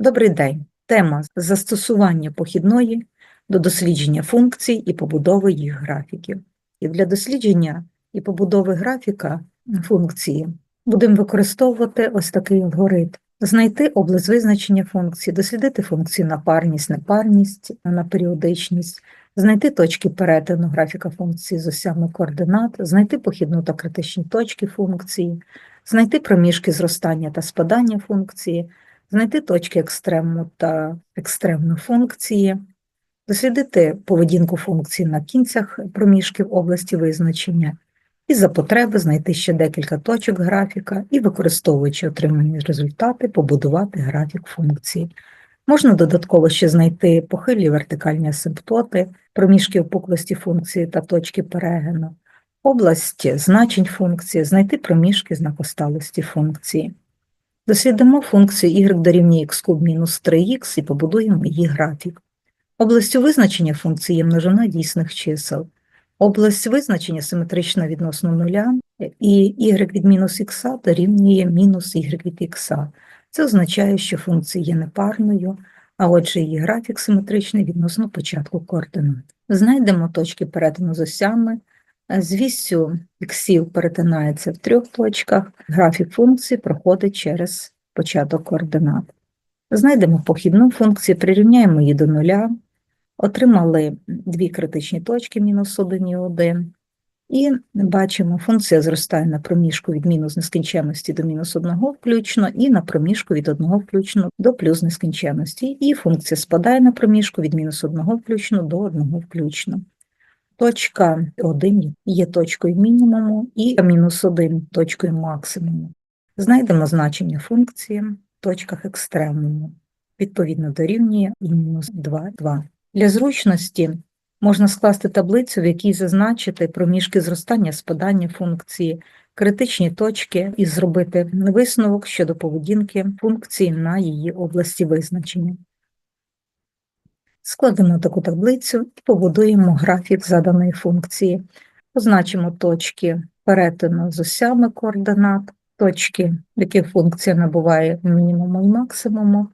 Добрий день. Тема застосування похідної до дослідження функцій і побудови їх графіків. І для дослідження і побудови графіка функції будемо використовувати ось такий алгоритм. Знайти область визначення функції, дослідити функцію на парність, непарність, на періодичність, знайти точки перетину графіка функції з осями координат, знайти похідну та критичні точки функції, знайти проміжки зростання та спадання функції, знайти точки екстремуму та екстремну функції, дослідити поведінку функції на кінцях проміжків області визначення, і за потреби знайти ще декілька точок графіка і, використовуючи отримані результати, побудувати графік функції. Можна додатково ще знайти похилі вертикальні асимптоти, проміжки опуклості функції та точки перегину, область значень функції, знайти проміжки знакосталості функції. Дослідимо функцію y дорівнює x куб мінус 3х і побудуємо її графік. Областю визначення функції є множина дійсних чисел. Область визначення симетрична відносно нуля, і y від мінус х дорівнює мінус y від х. Це означає, що функція є непарною, а отже її графік симетричний відносно початку координат. Знайдемо точки перетину з осями. З іксів перетинається в трьох точках, графік функції проходить через початок координат. Знайдемо похідну функцію, прирівняємо її до нуля, отримали дві критичні точки мінус 1 і 1, і бачимо, функція зростає на проміжку від мінус нескінченності до мінус 1 включно, і на проміжку від 1 включно до плюс нескінченності, і функція спадає на проміжку від мінус 1 включно до 1 включно. Точка 1 є точкою мінімуму і мінус 1 точкою максимуму. Знайдемо значення функції в точках екстремуму, відповідно дорівнює і мінус 2, 2. Для зручності можна скласти таблицю, в якій зазначити проміжки зростання спадання функції, критичні точки і зробити висновок щодо поведінки функції на її області визначення. Складемо таку таблицю і побудуємо графік заданої функції. Позначимо точки перетину з осями координат, точки, в яких функція набуває мінімуму і максимуму,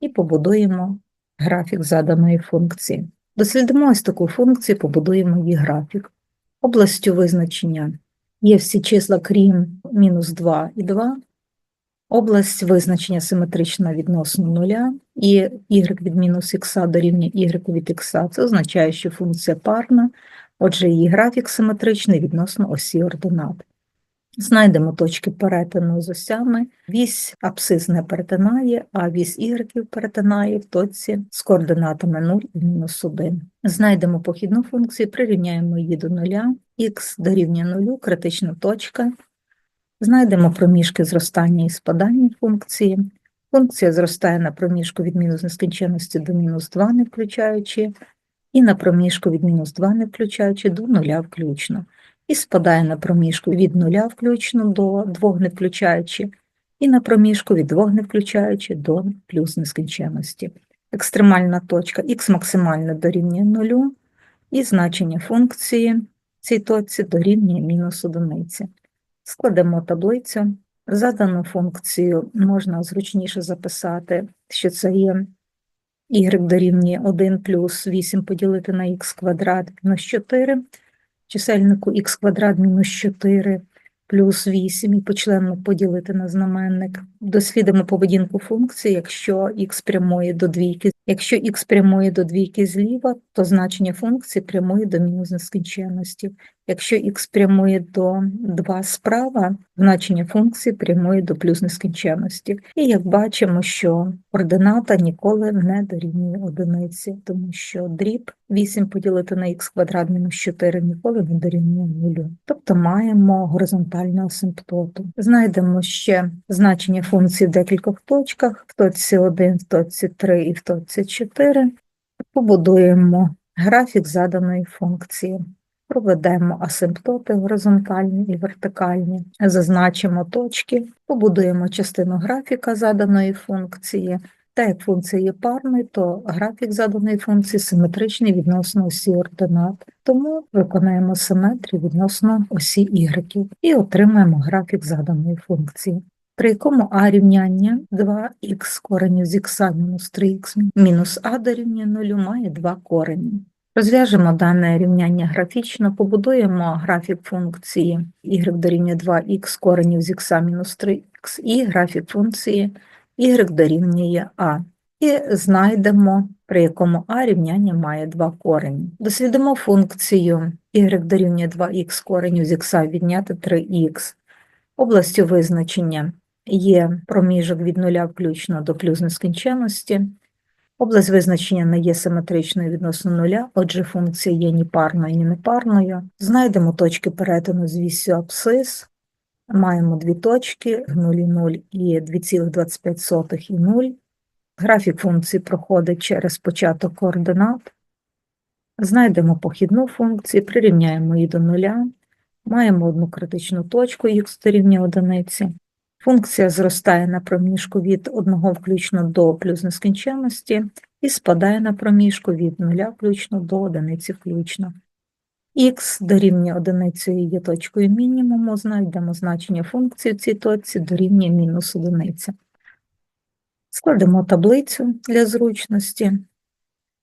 і побудуємо графік заданої функції. Дослідимо ось таку функцію, побудуємо її графік. Областю визначення є всі числа, крім мінус 2 і 2, Область визначення симетрична відносно нуля, і y від мінус х дорівнює y від х. Це означає, що функція парна, отже, її графік симетричний відносно осі ординат. Знайдемо точки перетину з осями. Вісь апсис не перетинає, а вісь y перетинає в точці з координатами 0 і мінус 1. Знайдемо похідну функцію, прирівняємо її до нуля, х дорівнює 0, критична точка. Знайдемо проміжки зростання і спадання функції. Функція зростає на проміжку від мінус нескінченності до мінус 2 не включаючи, і на проміжку від мінус 2 не включаючи до нуля включно, і спадає на проміжку від нуля включно до 2 не включаючи, і на проміжку від 2 не включаючи до плюс нескінченності. Екстремальна точка х максимально дорівнює нулю, і значення функції в цій точці дорівнює мінус одиниці. Складемо таблицю. Задану функцію можна зручніше записати, що це є y дорівнює 1 плюс 8 поділити на х квадрат мінус 4, чисельнику х квадрат мінус 4 плюс 8 і почленно поділити на знаменник. Дослідимо поведінку функції, якщо х прямує до двійки. Якщо х прямує до двійки зліва, то значення функції прямує до мінус нескінченності. Якщо х прямує до 2 справа, значення функції прямує до плюс нескінченності. І як бачимо, що координата ніколи не дорівнює одиниці, тому що дріб 8 поділити на х квадрат мінус 4 ніколи не дорівнює нулю. Тобто маємо горизонтальну асимптоту. Знайдемо ще значення функції в декількох точках, в точці 1, в точці 3 і в точці 4. Побудуємо графік заданої функції. Проведемо асимптоти горизонтальні і вертикальні, зазначимо точки, побудуємо частину графіка заданої функції. Та як функція є парною, то графік заданої функції симетричний відносно осі ординат, тому виконаємо симетрію відносно осі y і отримаємо графік заданої функції. при якому а рівняння 2х коренів з х мінус 3х мінус а дорівнює 0 має два корені. Розв'яжемо дане рівняння графічно, побудуємо графік функції y дорівнює 2х коренів з х мінус 3х і графік функції y дорівнює а. І знайдемо, при якому а рівняння має два корені. Дослідимо функцію y дорівнює 2х коренів з х відняти 3х. Областю визначення є проміжок від нуля включно до плюс нескінченності. Область визначення не є симетричною відносно нуля, отже, функція є ні парною, ні непарною. Знайдемо точки перетину з вісю абсцис. Маємо дві точки 0 і 0 і 2,25 і 0. Графік функції проходить через початок координат. Знайдемо похідну функцію, прирівняємо її до нуля. Маємо одну критичну точку х дорівнює одиниці. Функція зростає на проміжку від 1 включно до плюс нескінченності і спадає на проміжку від 0 включно до одиниці включно. Х дорівнює одиницю і є точкою мінімуму, знайдемо значення функції в цій точці дорівнює мінус одиниця. Складемо таблицю для зручності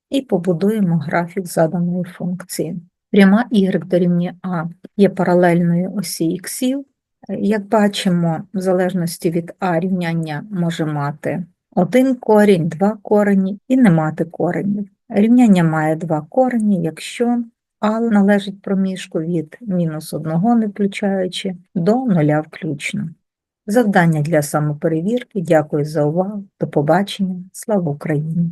і побудуємо графік заданої функції. Пряма y дорівнює а є паралельною осі іксів. Як бачимо, в залежності від а рівняння може мати один корінь, два корені і не мати коренів. Рівняння має два корені, якщо а належить проміжку від мінус одного не включаючи до нуля включно. Завдання для самоперевірки. Дякую за увагу. До побачення. Слава Україні!